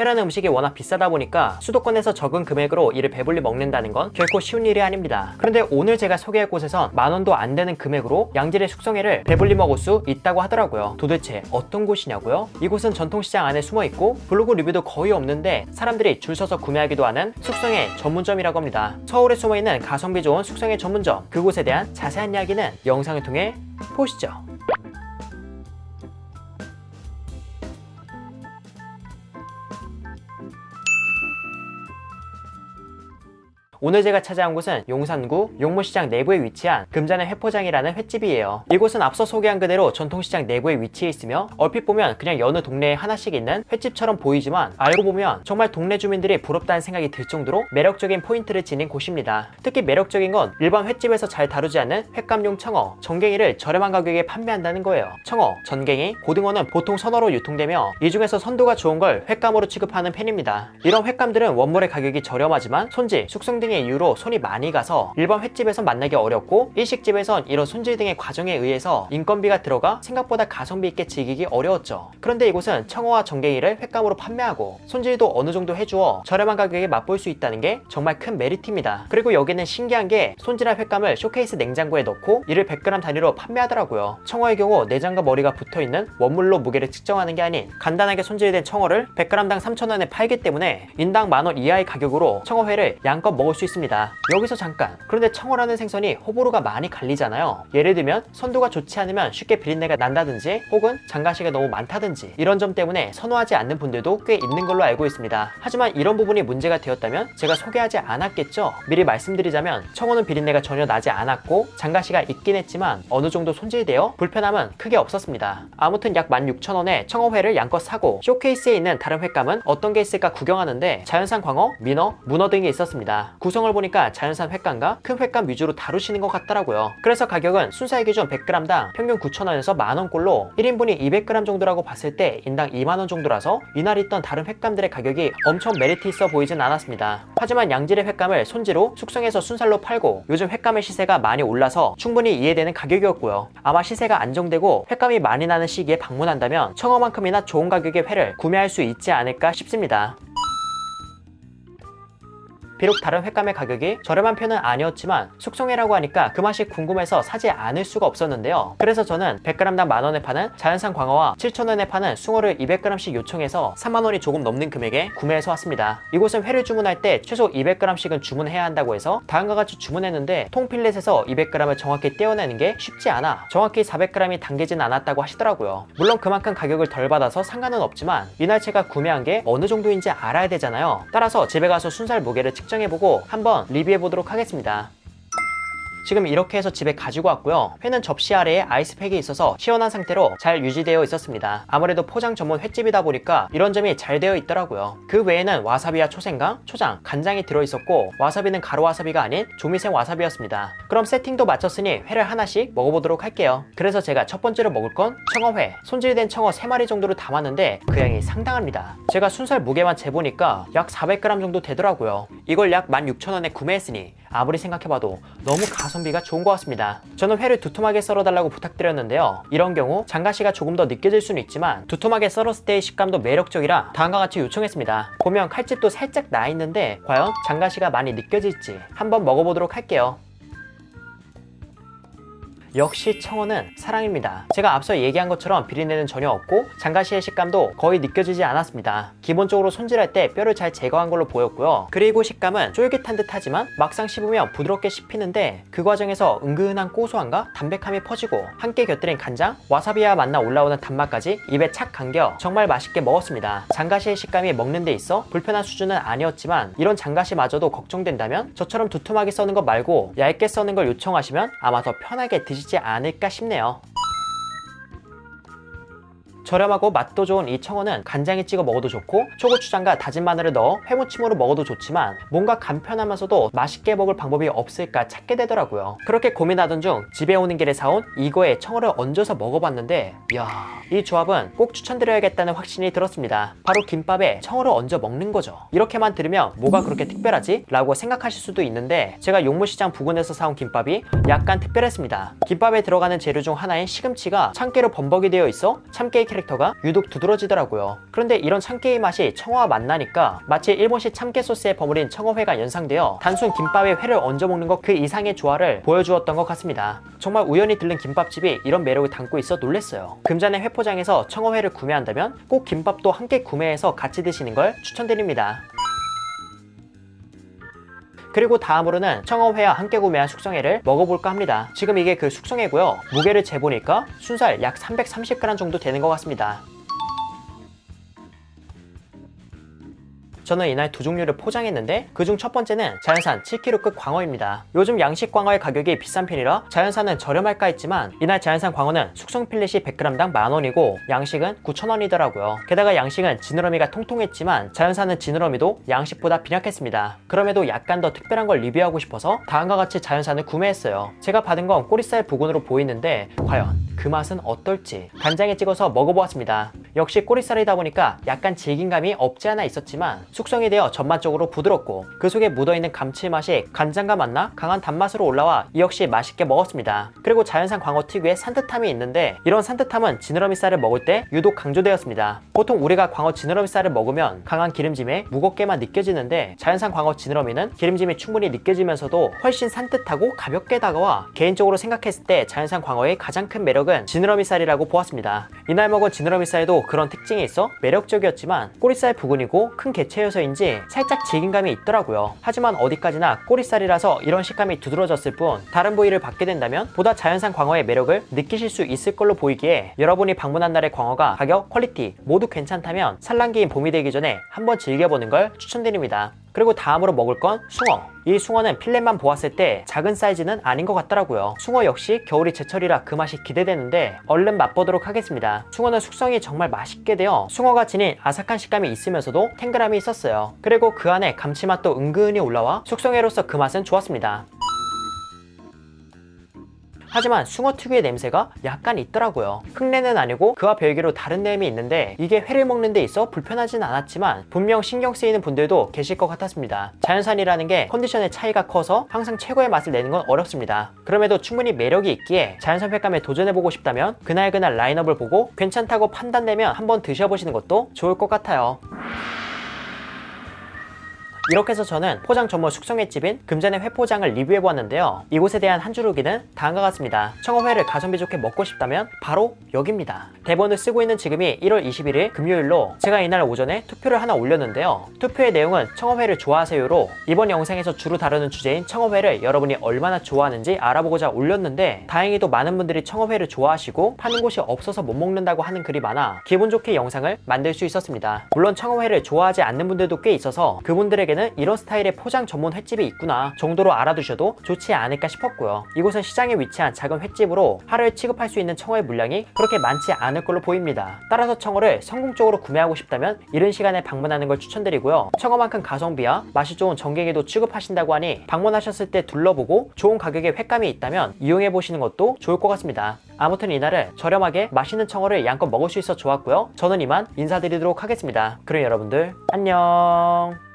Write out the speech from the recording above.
회라는 음식이 워낙 비싸다 보니까 수도권에서 적은 금액으로 이를 배불리 먹는다는 건 결코 쉬운 일이 아닙니다. 그런데 오늘 제가 소개할 곳에선 만 원도 안 되는 금액으로 양질의 숙성회를 배불리 먹을 수 있다고 하더라고요. 도대체 어떤 곳이냐고요? 이곳은 전통시장 안에 숨어 있고 블로그 리뷰도 거의 없는데 사람들이 줄 서서 구매하기도 하는 숙성회 전문점이라고 합니다. 서울에 숨어 있는 가성비 좋은 숙성회 전문점 그곳에 대한 자세한 이야기는 영상을 통해 보시죠. 오늘 제가 찾아온 곳은 용산구 용무시장 내부에 위치한 금자는 회포장이라는 횟집이에요. 이곳은 앞서 소개한 그대로 전통시장 내부에 위치해 있으며 얼핏 보면 그냥 여느 동네에 하나씩 있는 횟집처럼 보이지만 알고 보면 정말 동네 주민들이 부럽다는 생각이 들 정도로 매력적인 포인트를 지닌 곳입니다. 특히 매력적인 건 일반 횟집에서 잘 다루지 않는 횟감용 청어, 전갱이를 저렴한 가격에 판매한다는 거예요. 청어, 전갱이, 고등어는 보통 선어로 유통되며 이 중에서 선도가 좋은 걸 횟감으로 취급하는 편입니다. 이런 횟감들은 원물의 가격이 저렴하지만 손질, 숙성 등의 이유로 손이 많이 가서 일반 횟집에선 만나기 어렵고 일식집에선 이런 손질 등의 과정에 의해서 인건비가 들어가 생각보다 가성비 있게 즐기기 어려웠죠. 그런데 이곳은 청어와 전갱이를 횟감으로 판매하고 손질도 어느 정도 해주어 저렴한 가격에 맛볼 수 있다는 게 정말 큰 메리트입니다. 그리고 여기는 신기한 게 손질한 횟감을 쇼케이스 냉장고에 넣고 이를 100g 단위로 판매하더라고요. 청어의 경우 내장과 머리가 붙어있는 원물로 무게를 측정하는 게 아닌 간단하게 손질된 청어를 100g당 3,000원에 팔기 때문에 인당 만원 이하의 가격으로 청어회를 양껏 먹을 수 있습니다. 여기서 잠깐. 그런데 청어라는 생선이 호불호가 많이 갈리잖아요. 예를 들면 선도가 좋지 않으면 쉽게 비린내가 난다든지 혹은 장가시가 너무 많다든지 이런 점 때문에 선호하지 않는 분들도 꽤 있는 걸로 알고 있습니다. 하지만 이런 부분이 문제가 되었다면 제가 소개하지 않았겠죠. 미리 말씀드리자면 청어는 비린내가 전혀 나지 않았고 장가시가 있긴 했지만 어느 정도 손질되어 불편함은 크게 없었습니다. 아무튼 약 16,000원에 청어회를 양껏 사고 쇼케이스에 있는 다른 횟감은 어떤 게 있을까 구경하는데 자연산 광어, 민어, 문어 등이 있었습니다. 구성을 보니까 자연산 횟감과 큰 횟감 위주로 다루시는 것 같더라고요. 그래서 가격은 순살 기준 100g당 평균 9,000원에서 만원꼴로 1인분이 200g 정도라고 봤을 때 인당 2만원 정도라서 이날 있던 다른 횟감들의 가격이 엄청 메리트 있어 보이진 않았습니다. 하지만 양질의 횟감을 손질로 숙성해서 순살로 팔고 요즘 횟감의 시세가 많이 올라서 충분히 이해되는 가격이었고요. 아마 시세가 안정되고 횟감이 많이 나는 시기에 방문한다면 청어만큼이나 좋은 가격의 회를 구매할 수 있지 않을까 싶습니다. 비록 다른 횟감의 가격이 저렴한 편은 아니었지만 숙성회라고 하니까 그 맛이 궁금해서 사지 않을 수가 없었는데요. 그래서 저는 100g당 만원에 파는 자연산 광어와 7,000원에 파는 숭어를 200g씩 요청해서 3만원이 조금 넘는 금액에 구매해서 왔습니다. 이곳은 회를 주문할 때 최소 200g씩은 주문해야 한다고 해서 다음과 같이 주문했는데 통필렛에서 200g을 정확히 떼어내는 게 쉽지 않아 정확히 400g이 담기진 않았다고 하시더라고요. 물론 그만큼 가격을 덜 받아서 상관은 없지만 이날 제가 구매한 게 어느 정도인지 알아야 되잖아요. 따라서 집에 가서 순살 무게를 측정해보고 한번 리뷰해보도록 하겠습니다. 지금 이렇게 해서 집에 가지고 왔고요. 회는 접시 아래에 아이스팩이 있어서 시원한 상태로 잘 유지되어 있었습니다. 아무래도 포장 전문 횟집이다 보니까 이런 점이 잘 되어 있더라고요. 그 외에는 와사비와 초생강, 초장, 간장이 들어있었고 와사비는 가루 와사비가 아닌 조미생 와사비였습니다. 그럼 세팅도 마쳤으니 회를 하나씩 먹어보도록 할게요. 그래서 제가 첫 번째로 먹을 건 청어회. 손질된 청어 3마리 정도를 담았는데 그 양이 상당합니다. 제가 순살 무게만 재보니까 약 400g 정도 되더라고요. 이걸 약 16,000원에 구매했으니 아무리 생각해봐도 너무 가성비가 좋은 것 같습니다. 저는 회를 두툼하게 썰어달라고 부탁드렸는데요. 이런 경우 장가시가 조금 더 느껴질 수는 있지만 두툼하게 썰었을 때의 식감도 매력적이라 다음과 같이 요청했습니다. 보면 칼집도 살짝 나 있는데 과연 장가시가 많이 느껴질지 한번 먹어보도록 할게요. 역시 청어는 사랑입니다. 제가 앞서 얘기한 것처럼 비린내는 전혀 없고 장가시의 식감도 거의 느껴지지 않았습니다. 기본적으로 손질할 때 뼈를 잘 제거한 걸로 보였고요. 그리고 식감은 쫄깃한 듯 하지만 막상 씹으면 부드럽게 씹히는데 그 과정에서 은근한 고소함과 담백함이 퍼지고 함께 곁들인 간장, 와사비와 만나 올라오는 단맛까지 입에 착 감겨 정말 맛있게 먹었습니다. 장가시의 식감이 먹는 데 있어 불편한 수준은 아니었지만 이런 장가시마저도 걱정된다면 저처럼 두툼하게 써는 것 말고 얇게 써는 걸 요청하시면 아마 더 편하게 드 시지 않을까 싶네요. 저렴하고 맛도 좋은 이 청어는 간장에 찍어 먹어도 좋고 초고추장과 다진 마늘을 넣어 회무침으로 먹어도 좋지만 뭔가 간편하면서도 맛있게 먹을 방법이 없을까 찾게 되더라고요. 그렇게 고민하던 중 집에 오는 길에 사온 이거에 청어를 얹어서 먹어봤는데 이야 이 조합은 꼭 추천드려야겠다는 확신이 들었습니다. 바로 김밥에 청어를 얹어 먹는 거죠. 이렇게만 들으면 뭐가 그렇게 특별하지? 라고 생각하실 수도 있는데 제가 용무시장 부근에서 사온 김밥이 약간 특별했습니다. 김밥에 들어가는 재료 중 하나인 시금치가 참깨로 범벅이 되어 있어 참깨의 캐릭터가 유독 두드러지더라고요. 그런데 이런 참깨의 맛이 청어와 만나니까 마치 일본식 참깨 소스에 버무린 청어회가 연상되어 단순 김밥에 회를 얹어 먹는 것 그 이상의 조화를 보여주었던 것 같습니다. 정말 우연히 들른 김밥집이 이런 매력을 담고 있어 놀랬어요. 금잔의 회포장에서 청어회를 구매한다면 꼭 김밥도 함께 구매해서 같이 드시는 걸 추천드립니다. 그리고 다음으로는 청어회와 함께 구매한 숙성회를 먹어볼까 합니다. 지금 이게 그 숙성회고요. 무게를 재보니까 순살 약 330g 정도 되는 것 같습니다. 저는 이날 두 종류를 포장했는데 그중 첫 번째는 자연산 7kg급 광어입니다. 요즘 양식 광어의 가격이 비싼 편이라 자연산은 저렴할까 했지만 이날 자연산 광어는 숙성 필렛이 100g당 만원이고 양식은 9,000원이더라고요. 게다가 양식은 지느러미가 통통했지만 자연산은 지느러미도 양식보다 빈약했습니다. 그럼에도 약간 더 특별한 걸 리뷰하고 싶어서 다음과 같이 자연산을 구매했어요. 제가 받은 건 꼬리살 부근으로 보이는데 과연 그 맛은 어떨지 간장에 찍어서 먹어보았습니다. 역시 꼬리살이다 보니까 약간 질긴감이 없지 않아 있었지만 숙성이 되어 전반적으로 부드럽고 그 속에 묻어있는 감칠맛이 간장과 만나 강한 단맛으로 올라와 이 역시 맛있게 먹었습니다. 그리고 자연산 광어 특유의 산뜻함이 있는데 이런 산뜻함은 지느러미 살을 먹을 때 유독 강조되었습니다. 보통 우리가 광어 지느러미 살을 먹으면 강한 기름짐에 무겁게만 느껴지는데 자연산 광어 지느러미는 기름짐이 충분히 느껴지면서도 훨씬 산뜻하고 가볍게 다가와 개인적으로 생각했을 때 자연산 광어의 가장 큰 매력은 지느러미 살이라고 보았습니다. 이날 먹은 지느러미 살도 그런 특징이 있어 매력적이었지만 꼬리살 부근이고 큰 개체여서인지 살짝 질긴감이 있더라고요. 하지만 어디까지나 꼬리살이라서 이런 식감이 두드러졌을 뿐 다른 부위를 받게 된다면 보다 자연산 광어의 매력을 느끼실 수 있을 걸로 보이기에 여러분이 방문한 날의 광어가 가격, 퀄리티 모두 괜찮다면 산란기인 봄이 되기 전에 한번 즐겨보는 걸 추천드립니다. 그리고 다음으로 먹을 건 숭어. 이 숭어는 필렛만 보았을 때 작은 사이즈는 아닌 것 같더라고요. 숭어 역시 겨울이 제철이라 그 맛이 기대되는데 얼른 맛보도록 하겠습니다. 숭어는 숙성이 정말 맛있게 되어 숭어가 지닌 아삭한 식감이 있으면서도 탱글함이 있었어요. 그리고 그 안에 감칠맛도 은근히 올라와 숙성회로서 그 맛은 좋았습니다. 하지만 숭어 특유의 냄새가 약간 있더라고요. 흙내는 아니고 그와 별개로 다른 내음이 있는데 이게 회를 먹는 데 있어 불편하진 않았지만 분명 신경 쓰이는 분들도 계실 것 같았습니다. 자연산이라는 게 컨디션의 차이가 커서 항상 최고의 맛을 내는 건 어렵습니다. 그럼에도 충분히 매력이 있기에 자연산 횟감에 도전해보고 싶다면 그날그날 라인업을 보고 괜찮다고 판단되면 한번 드셔보시는 것도 좋을 것 같아요. 이렇게 해서 저는 포장 전문 숙성횟집인 금잔의 회포장을 리뷰해보았는데요. 이곳에 대한 한 줄 후기는 다음과 같습니다. 청어회를 가성비 좋게 먹고 싶다면 바로 여기입니다. 대본을 쓰고 있는 지금이 1월 21일 금요일로 제가 이날 오전에 투표를 하나 올렸는데요. 투표의 내용은 청어회를 좋아하세요로 이번 영상에서 주로 다루는 주제인 청어회를 여러분이 얼마나 좋아하는지 알아보고자 올렸는데 다행히도 많은 분들이 청어회를 좋아하시고 파는 곳이 없어서 못 먹는다고 하는 글이 많아 기분 좋게 영상을 만들 수 있었습니다. 물론 청어회를 좋아하지 않는 분들도 꽤 있어서 그분들에게는 이런 스타일의 포장 전문 횟집이 있구나 정도로 알아두셔도 좋지 않을까 싶었고요. 이곳은 시장에 위치한 작은 횟집으로 하루에 취급할 수 있는 청어의 물량이 그렇게 많지 않을 걸로 보입니다. 따라서 청어를 성공적으로 구매하고 싶다면 이른 시간에 방문하는 걸 추천드리고요. 청어만큼 가성비와 맛이 좋은 전갱이도 취급하신다고 하니 방문하셨을 때 둘러보고 좋은 가격에 횟감이 있다면 이용해 보시는 것도 좋을 것 같습니다. 아무튼 이날은 저렴하게 맛있는 청어를 양껏 먹을 수 있어 좋았고요. 저는 이만 인사드리도록 하겠습니다. 그럼 여러분들 안녕.